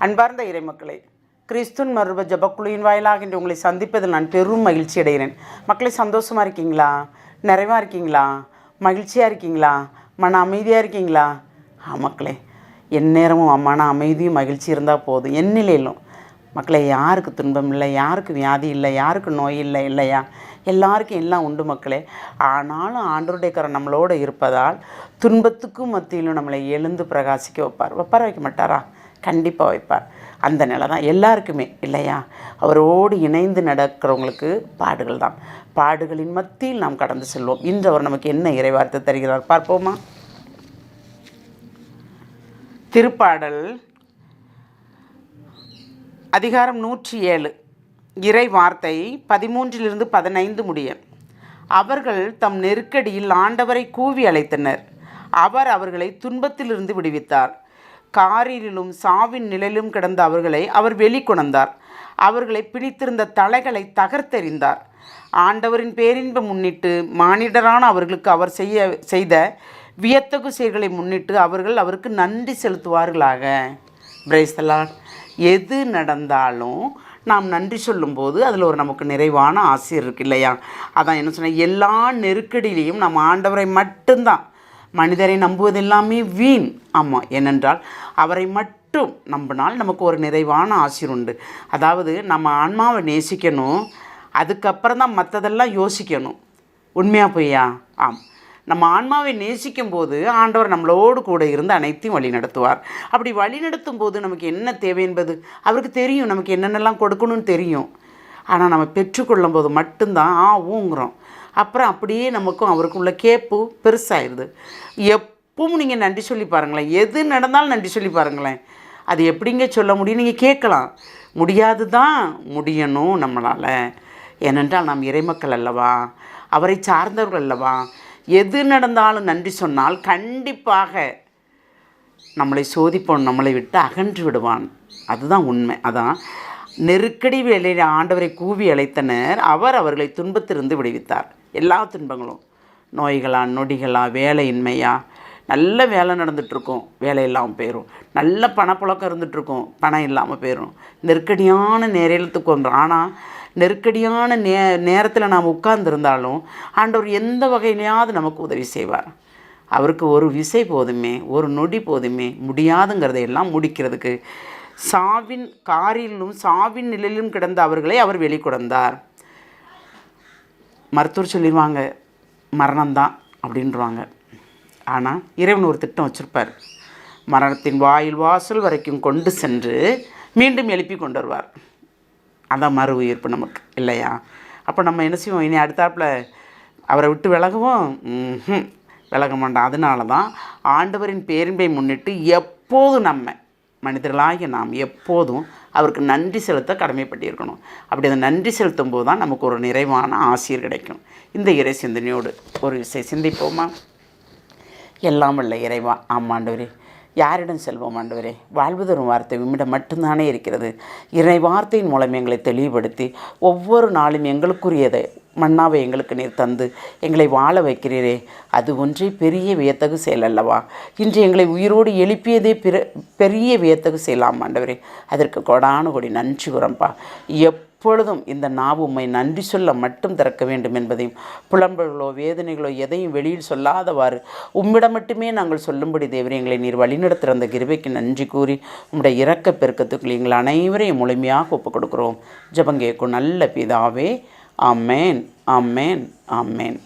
அன்பார்ந்த இறைமக்களே கிறிஸ்துன் மருவ ஜபக்குழுவின் வாயிலாக இன்று உங்களை சந்திப்பதில் நான் பெரும் மகிழ்ச்சி அடைகிறேன். மக்களை சந்தோஷமாக இருக்கீங்களா? நிறைவாக இருக்கீங்களா? மகிழ்ச்சியாக இருக்கீங்களா? மன அமைதியாக இருக்கீங்களா? ஆ மக்களே எந்நேரமும் மன அமைதியும் மகிழ்ச்சி இருந்தால் போதும். என் நிலையிலும். மக்களே யாருக்கு துன்பம் இல்லை யாருக்கு வியாதி இல்லை யாருக்கு நோய் இல்லை இல்லையா? எல்லாருக்கும் எல்லாம் உண்டு மக்களே. ஆனாலும் ஆண்டவருடைய கரம் நம்மளோடு இருப்பதால் துன்பத்துக்கும் மத்தியிலும் நம்மளை எழுந்து பிரகாசிக்க வைப்பார். வைப்பார வைக்க மாட்டாரா? கண்டிப்பாக வைப்பார். அந்த நிலை தான் எல்லாருக்குமே இல்லையா? அவரோடு இணைந்து நடக்கிறவங்களுக்கு பாடுகள் தான். பாடுகளின் மத்தியில் நாம் கடந்து செல்வோம். இன்று அவர் நமக்கு என்ன இறைவார்த்தை தருகிறார் பார்ப்போமா? திருப்பாடல் அதிகாரம் நூற்றி ஏழு இறை வார்த்தை பதிமூன்றிலிருந்து பதினைந்து முடிய. அவர்கள் தம் நெருக்கடியில் ஆண்டவரை கூவி அழைத்தனர். அவர் அவர்களை துன்பத்திலிருந்து விடுவித்தார். காரிலும் சாவின் நிழலிலும் கிடந்த அவர்களை அவர் வெளிக்கொணர்ந்தார். அவர்களை பிடித்திருந்த தலைகளை தகர்த்தெறிந்தார். ஆண்டவரின் பேரின்பை முன்னிட்டு மானிடரான அவர்களுக்கு அவர் செய்ய செய்த வியத்தகு செயல்களை முன்னிட்டு அவர்கள் அவருக்கு நன்றி செலுத்துவார்களாக. பிரைஸ்தலான் எது நடந்தாலும் நாம் நன்றி சொல்லும்போது அதில் ஒரு நமக்கு நிறைவான ஆசை இருக்கு இல்லையா? அதான் என்ன சொன்னேன் எல்லா நெருக்கடியிலையும் நம்ம ஆண்டவரை மட்டும்தான் மனிதரை நம்புவது எல்லாமே வீண். ஆமாம் ஏனென்றால் அவரை மட்டும் நம்பினால் நமக்கு ஒரு நிறைவான ஆசிர் உண்டு. அதாவது நம்ம ஆன்மாவை நேசிக்கணும் அதுக்கப்புறம் தான் மற்றதெல்லாம் யோசிக்கணும். உண்மையாக பொய்யா? ஆம். நம்ம ஆன்மாவை நேசிக்கும் போது ஆண்டவர் நம்மளோடு கூட இருந்து அனைத்தையும் வழி நடத்துவார் அப்படி வழி நடத்தும் போது நமக்கு என்ன தேவை என்பது? அவருக்கு தெரியும் நமக்கு என்னென்னலாம் கொடுக்கணும்னு தெரியும். ஆனால் நம்ம பெற்றுக்கொள்ளும் போது மட்டும்தான் ஆ ஊங்குறோம். அப்புறம் அப்படியே நமக்கும் அவருக்குள்ள கேப்பு பெருசாகிடுது எப்பவும் நீங்கள் நன்றி சொல்லி பாருங்களேன். எது நடந்தாலும் நன்றி சொல்லி பாருங்களேன். அது எப்படிங்க சொல்ல முடியும்? நீங்கள் கேட்கலாம். முடியாது தான் முடியணும் நம்மளால். ஏனென்றால் நாம் இறைமக்கள் அல்லவா? அவரை சார்ந்தவர்கள் அல்லவா? எது நடந்தாலும் நன்றி சொன்னால் கண்டிப்பாக நம்மளை சோதிப்போன் நம்மளை விட்டு அகன்று விடுவான். அதுதான் உண்மை. அதான் நெருக்கடி வேலையில் ஆண்டவரை கூவி அழைத்தனர். அவர் அவர்களை துன்பத்திலிருந்து விடுவித்தார். எல்லா துன்பங்களும் நோய்களா நொடிகளா வேலையின்மையா நல்ல வேலை நடந்துகிட்ருக்கும் வேலை இல்லாமல் போயிடும் நல்ல பணப்புழக்கம் இருந்துகிட்ருக்கும் பணம் இல்லாமல் போயிடும் நெருக்கடியான நேரத்துக்கு வந்துடும் ஆனால் நெருக்கடியான நே நேரத்தில் நாம் உட்கார்ந்துருந்தாலும் ஆண்டவர் எந்த வகையிலையாவது நமக்கு உதவி செய்வார். அவருக்கு ஒரு விசை போதுமே ஒரு நொடி போதுமே முடியாதுங்கிறதையெல்லாம் முடிக்கிறதுக்கு சாவின் காரிலும் சாவின் நிலையிலும் கிடந்த அவர்களை அவர் வெளிக்கொடந்தார் மருத்துவர் சொல்லிடுவாங்க மரணம்தான் அப்படின்றவாங்க. ஆனால் இறைவன் ஒரு திட்டம் வச்சுருப்பார். மரணத்தின் வாயில் வாசல் வரைக்கும் கொண்டு சென்று மீண்டும் எழுப்பி கொண்டு வருவார். அதான் மறு உயிர்ப்பு நமக்கு இல்லையா? அப்போ நம்ம என்ன செய்வோம்? இனி அடுத்தாப்பில் அவரை விட்டு விலகுவோம்? விலக மாட்டோம். அதனால தான் ஆண்டவரின் பேரின்பை முன்னிட்டு எப்போதும் நம்ம மனிதர்களாகிய நாம் எப்போதும் அவருக்கு நன்றி செலுத்த கடமைப்பட்டிருக்கணும். அப்படி அந்த நன்றி செலுத்தும் போது தான் நமக்கு ஒரு நிறைவான ஆசிரியர் கிடைக்கும் இந்த இறை சிந்தனையோடு ஒரு இசை சிந்திப்போமா? எல்லாம் உள்ள இறைவா ஆம் யாரிடம் செல்வோம் ஆண்டவரே? வாழ்வதொரு வார்த்தை உம்மிடம் மட்டும்தானே இருக்கிறது. இறை வார்த்தையின் மூலம் எங்களை தெளிவுபடுத்தி ஒவ்வொரு நாளும் எங்களுக்குரியதை மன்னாவை எங்களுக்கு நீர் தந்து எங்களை வாழ வைக்கிறீரே. அது ஒன்றே பெரிய வியத்தகு செயல் அல்லவா? இன்று எங்களை உயிரோடு எழுப்பியதே பிற பெரிய வியத்தகு செய்யலாம் ஆண்டவரே. அதற்கு கொடான கொடி நன்றி உரம்பா எப்பொழுதும் இந்த நாவு உம்மை நன்றி சொல்ல மட்டும் திறக்க வேண்டும் என்பதையும் புலம்பல்களோ வேதனைகளோ எதையும் வெளியில் சொல்லாதவாறு உம்மிடம் மட்டுமே நாங்கள் சொல்லும்படி தேவரே எங்களை நீர் வழிநடத்துகிற அந்த கிருபைக்கு நன்றி கூறி உம்முடைய இறக்க பெருக்கத்துக்குள் எங்கள் அனைவரையும் முழுமையாக ஒப்புக் கொடுக்குறோம் ஜபங்கேக்கும் நல்ல பிதாவே ஆமேன் ஆமேன் ஆமேன்